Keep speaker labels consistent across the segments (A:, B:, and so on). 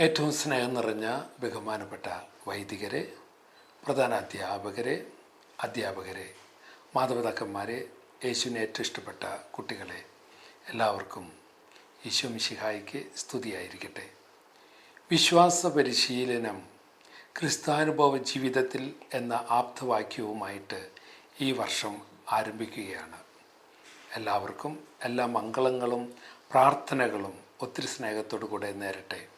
A: ഏറ്റവും സ്നേഹം നിറഞ്ഞ ബഹുമാനപ്പെട്ട വൈദികരെ പ്രധാന അധ്യാപകരെ അധ്യാപകരെ മാതാപിതാക്കന്മാരെ യേശുവിനെ ഏറ്റവും ഇഷ്ടപ്പെട്ട കുട്ടികളെ എല്ലാവർക്കും യേശു മിശിഹായിക്ക് സ്തുതിയായിരിക്കട്ടെ. വിശ്വാസ പരിശീലനം ക്രിസ്താനുഭവ ജീവിതത്തിൽ എന്ന ആപ്തവാക്യവുമായിട്ട് ഈ വർഷം ആരംഭിക്കുകയാണ്. എല്ലാവർക്കും എല്ലാ മംഗളങ്ങളും പ്രാർത്ഥനകളും ഒത്തിരി സ്നേഹത്തോടു കൂടെ നേരട്ടെ.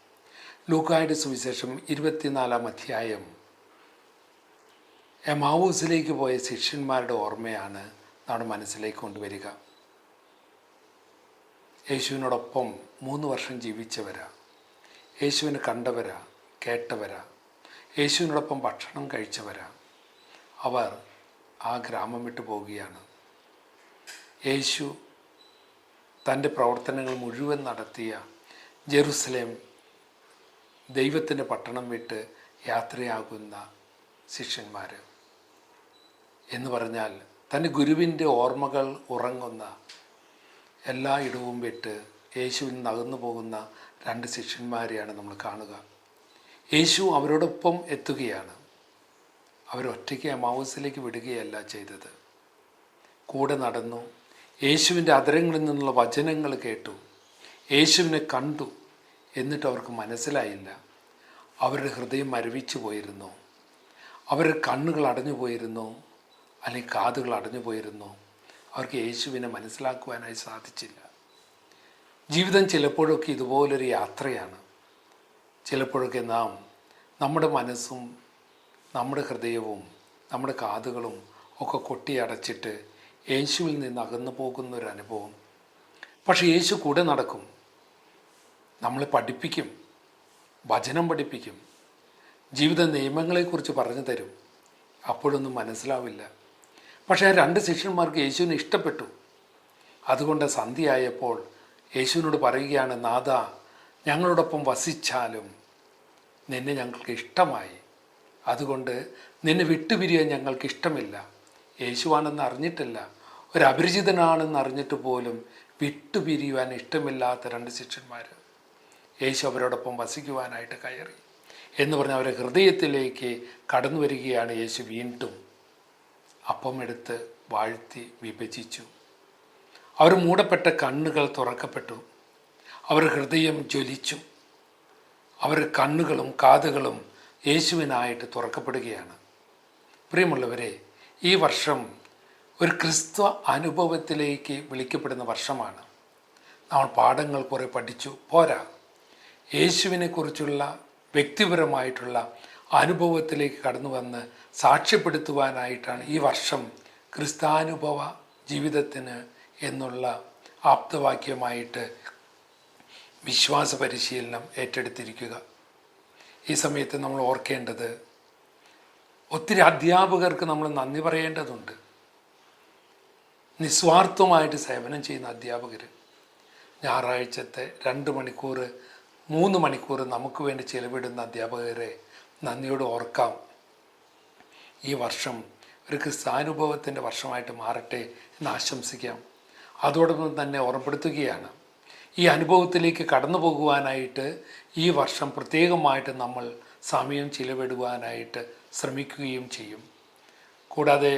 A: ലൂക്കായുടെ സുവിശേഷം ഇരുപത്തിനാലാം അധ്യായം. എമാവൂസിലേക്ക് പോയ ശിഷ്യന്മാരുടെ ഓർമ്മയാണ് നമ്മുടെ മനസ്സിലേക്ക് കൊണ്ടുവരിക. യേശുവിനോടൊപ്പം മൂന്ന് വർഷം ജീവിച്ചവരാ. യേശുവിനെ കണ്ടവരാ കേട്ടവരാ. യേശുവിനോടൊപ്പം ഭക്ഷണം കഴിച്ചവരാ. അവർ ആ ഗ്രാമം വിട്ടു പോവുകയാണ്. യേശു തന്റെ പ്രവർത്തനങ്ങൾ മുഴുവൻ നടത്തിയ ജെറുസലേം ദൈവത്തിന്റെ പട്ടണം വിട്ട് യാത്രയാകുന്ന ശിഷ്യന്മാർ. എന്ന് പറഞ്ഞാൽ തന്റെ ഗുരുവിന്റെ ഓർമ്മകൾ ഉറങ്ങുന്ന എല്ലാ ഇടവും വിട്ട് യേശുവിൽ നിന്ന് അകന്നു പോകുന്ന രണ്ട് ശിഷ്യന്മാരെയാണ് നമ്മൾ കാണുക. യേശു അവരോടൊപ്പം എത്തുകയാണ്. അവരൊറ്റയ്ക്ക് അമാവസിലേക്ക് വിടുകയല്ല ചെയ്തത്. കൂടെ നടന്നു യേശുവിന്റെ അതരങ്ങളിൽ നിന്നുള്ള വചനങ്ങൾ കേട്ടു. യേശുവിനെ കണ്ടു എന്നിട്ട് അവർക്ക് മനസ്സിലായില്ല. അവരുടെ ഹൃദയം മരവിച്ചു പോയിരുന്നു. അവരുടെ കണ്ണുകൾ അടഞ്ഞു പോയിരുന്നു. അല്ലെങ്കിൽ കാതുകൾ അടഞ്ഞു പോയിരുന്നു. അവർക്ക് യേശുവിനെ മനസ്സിലാക്കുവാനായി സാധിച്ചില്ല. ജീവിതം ചിലപ്പോഴൊക്കെ ഇതുപോലൊരു യാത്രയാണ്. ചിലപ്പോഴൊക്കെ നാം നമ്മുടെ മനസ്സും നമ്മുടെ ഹൃദയവും നമ്മുടെ കാതുകളും ഒക്കെ കൊട്ടിയടച്ചിട്ട് യേശുവിൽ നിന്ന് അകന്നു പോകുന്ന ഒരു അനുഭവം. പക്ഷെ യേശു കൂടെ നടക്കും. നമ്മളെ പഠിപ്പിക്കും. വചനം പഠിപ്പിക്കും. ജീവിത നിയമങ്ങളെക്കുറിച്ച് പറഞ്ഞു തരും. അപ്പോഴൊന്നും മനസ്സിലാവില്ല. പക്ഷേ ആ രണ്ട് ശിഷ്യന്മാർക്ക് യേശുവിനെ ഇഷ്ടപ്പെട്ടു. അതുകൊണ്ട് സന്ധ്യയായപ്പോൾ യേശുവിനോട് പറയുകയാണ് നാഥ ഞങ്ങളോടൊപ്പം വസിച്ചാലും നിന്നെ ഞങ്ങൾക്ക് ഇഷ്ടമായി. അതുകൊണ്ട് നിന്നെ വിട്ടുപിരിയാൻ ഞങ്ങൾക്ക് ഇഷ്ടമില്ല. യേശുവാണെന്ന് അറിഞ്ഞിട്ടില്ല. ഒരു അപരിചിതനാണെന്ന് അറിഞ്ഞിട്ട് പോലും വിട്ടുപിരിയുവാൻ ഇഷ്ടമില്ലാത്ത രണ്ട് ശിഷ്യന്മാർ യേശു അവരോടൊപ്പം വസിക്കുവാനായിട്ട് കയറി. എന്ന് പറഞ്ഞ് അവരെ ഹൃദയത്തിലേക്ക് കടന്നു വരികയാണ് യേശു വീണ്ടും അപ്പം എടുത്ത് വാഴ്ത്തി വിഭജിച്ചു. അവർ മൂടപ്പെട്ട കണ്ണുകൾ തുറക്കപ്പെട്ടു. അവർ ഹൃദയം ജ്വലിച്ചു. അവർ കണ്ണുകളും കാതുകളും യേശുവിനായിട്ട് തുറക്കപ്പെടുകയാണ്. പ്രിയമുള്ളവരെ ഈ വർഷം ഒരു ക്രിസ്തു അനുഭവത്തിലേക്ക് വിളിക്കപ്പെടുന്ന വർഷമാണ്. നമ്മൾ പാഠങ്ങൾ കുറേ പഠിച്ചു. പോരാ. യേശുവിനെക്കുറിച്ചുള്ള വ്യക്തിപരമായിട്ടുള്ള അനുഭവത്തിലേക്ക് കടന്നു വന്ന് സാക്ഷ്യപ്പെടുത്തുവാനായിട്ടാണ് ഈ വർഷം ക്രിസ്താനുഭവ ജീവിതത്തിന് എന്നുള്ള ആപ്തവാക്യമായിട്ട് വിശ്വാസ പരിശീലനം ഏറ്റെടുത്തിരിക്കുക. ഈ സമയത്ത് നമ്മൾ ഓർക്കേണ്ടത് ഒത്തിരി അധ്യാപകർക്ക് നമ്മൾ നന്ദി പറയേണ്ടതുണ്ട്. നിസ്വാർത്ഥമായിട്ട് സേവനം ചെയ്യുന്ന അധ്യാപകർ ഞായറാഴ്ചത്തെ രണ്ട് മണിക്കൂർ മൂന്ന് മണിക്കൂർ നമുക്ക് വേണ്ടി ചിലവിടുന്ന അധ്യാപകരെ നന്ദിയോട് ഓർക്കാം. ഈ വർഷം ഒരു ക്രിസ്താനുഭവത്തിന്റെ വർഷമായിട്ട് മാറട്ടെ എന്ന് ആശംസിക്കാം. അതോടൊപ്പം തന്നെ ഓർമ്മപ്പെടുത്തുകയാണ് ഈ അനുഭവത്തിലേക്ക് കടന്നു പോകുവാനായിട്ട് ഈ വർഷം പ്രത്യേകമായിട്ട് നമ്മൾ സമയം ചിലവിടുവാനായിട്ട് ശ്രമിക്കുകയും ചെയ്യും. കൂടാതെ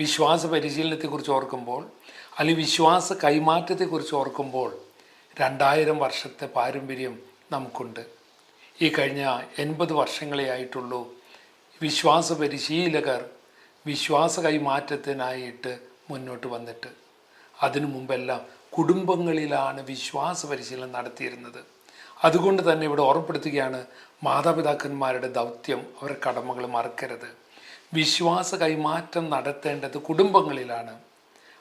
A: വിശ്വാസ പരിശീലനത്തെക്കുറിച്ച് ഓർക്കുമ്പോൾ അല്ലെങ്കിൽ വിശ്വാസ കൈമാറ്റത്തെക്കുറിച്ച് ഓർക്കുമ്പോൾ രണ്ടായിരം വർഷത്തെ പാരമ്പര്യം നമുക്കുണ്ട്. ഈ കഴിഞ്ഞ എൺപത് വർഷങ്ങളെ ആയിട്ടുള്ളൂ വിശ്വാസ പരിശീലകർ വിശ്വാസ കൈമാറ്റത്തിനായിട്ട് മുന്നോട്ട് വന്നിട്ട്. അതിനു മുമ്പെല്ലാം കുടുംബങ്ങളിലാണ് വിശ്വാസ പരിശീലനം നടത്തിയിരുന്നത്. അതുകൊണ്ട് തന്നെ ഇവിടെ ഓർമ്മപ്പെടുത്തുകയാണ് മാതാപിതാക്കന്മാരുടെ ദൗത്യം അവരുടെ കടമകൾ മറക്കരുത്. വിശ്വാസ കൈമാറ്റം നടത്തേണ്ടത് കുടുംബങ്ങളിലാണ്.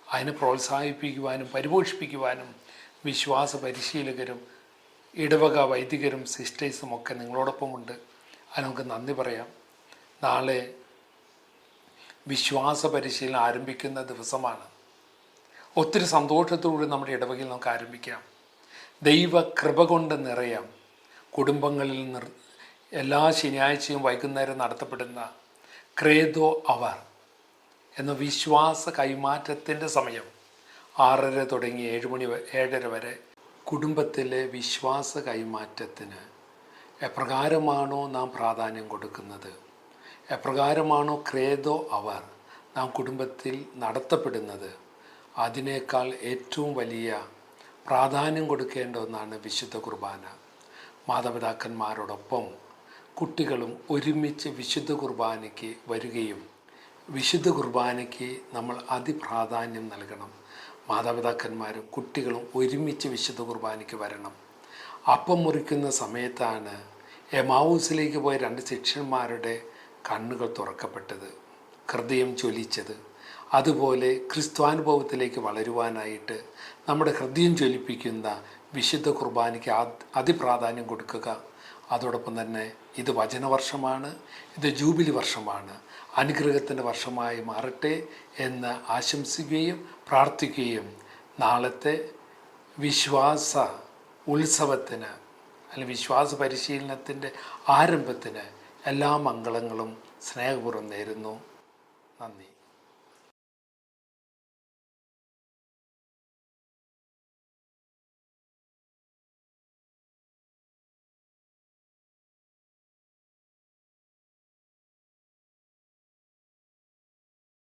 A: അതിനെ പ്രോത്സാഹിപ്പിക്കുവാനും പരിപോഷിപ്പിക്കുവാനും വിശ്വാസ പരിശീലകരും ഇടവക വൈദികരും സിസ്റ്റേഴ്സും ഒക്കെ നിങ്ങളോടൊപ്പമുണ്ട്. അതിന് നമുക്ക് നന്ദി പറയാം. നാളെ വിശ്വാസ പരിശീലനം ആരംഭിക്കുന്ന ദിവസമാണ്. ഒത്തിരി സന്തോഷത്തോടെ നമ്മുടെ ഇടവകയിൽ നമുക്ക് ആരംഭിക്കാം. ദൈവ കൃപ കൊണ്ട് നിറയാം. കുടുംബങ്ങളിൽ നിർ എല്ലാ ശനിയാഴ്ചയും വൈകുന്നേരം നടത്തപ്പെടുന്ന ക്രേദോ അവർ എന്ന വിശ്വാസ കൈമാറ്റത്തിന്റെ സമയം ആറര തുടങ്ങി ഏഴ് മണി ഏഴര വരെ കുടുംബത്തിലെ വിശ്വാസ കൈമാറ്റത്തിന് എപ്രകാരമാണോ നാം പ്രാധാന്യം കൊടുക്കുന്നത്? എപ്രകാരമാണോ ക്രേതോ അവർ നാം കുടുംബത്തിൽ നടത്തപ്പെടുന്നത്? അതിനേക്കാൾ ഏറ്റവും വലിയ പ്രാധാന്യം കൊടുക്കേണ്ട ഒന്നാണ് വിശുദ്ധ കുർബാന. മാതാപിതാക്കന്മാരോടൊപ്പം കുട്ടികളും ഒരുമിച്ച് വിശുദ്ധ കുർബാനയ്ക്ക് വരികയും വിശുദ്ധ കുർബാനയ്ക്ക് നമ്മൾ അതിപ്രാധാന്യം നൽകണം. മാതാപിതാക്കന്മാരും കുട്ടികളും ഒരുമിച്ച് വിശുദ്ധ കുർബാനയ്ക്ക് വരണം. അപ്പം മുറിക്കുന്ന സമയത്താണ് എമാവൂസിലേക്ക് പോയ രണ്ട് ശിഷ്യന്മാരുടെ കണ്ണുകൾ തുറക്കപ്പെട്ടത് ഹൃദയം ജ്വലിച്ചത്. അതുപോലെ ക്രിസ്ത്വാനുഭവത്തിലേക്ക് വളരുവാനായിട്ട് നമ്മുടെ ഹൃദയം ജ്വലിപ്പിക്കുന്ന വിശുദ്ധ കുർബാനയ്ക്ക് അതിപ്രാധാന്യം കൊടുക്കുക അതോടൊപ്പം തന്നെ ഇത് വചനവർഷമാണ് ഇത് ജൂബിലി വർഷമാണ്. അനുഗ്രഹത്തിന്റെ വർഷമായി മാറട്ടെ എന്ന് ആശംസിക്കുകയും പ്രാർത്ഥിക്കുകയും നാളത്തെ വിശ്വാസ ഉത്സവത്തിന് അല്ലെങ്കിൽ വിശ്വാസ പരിശീലനത്തിന്റെ ആരംഭത്തിന് എല്ലാ മംഗളങ്ങളും സ്നേഹപൂർവം നേരുന്നു. നന്ദി.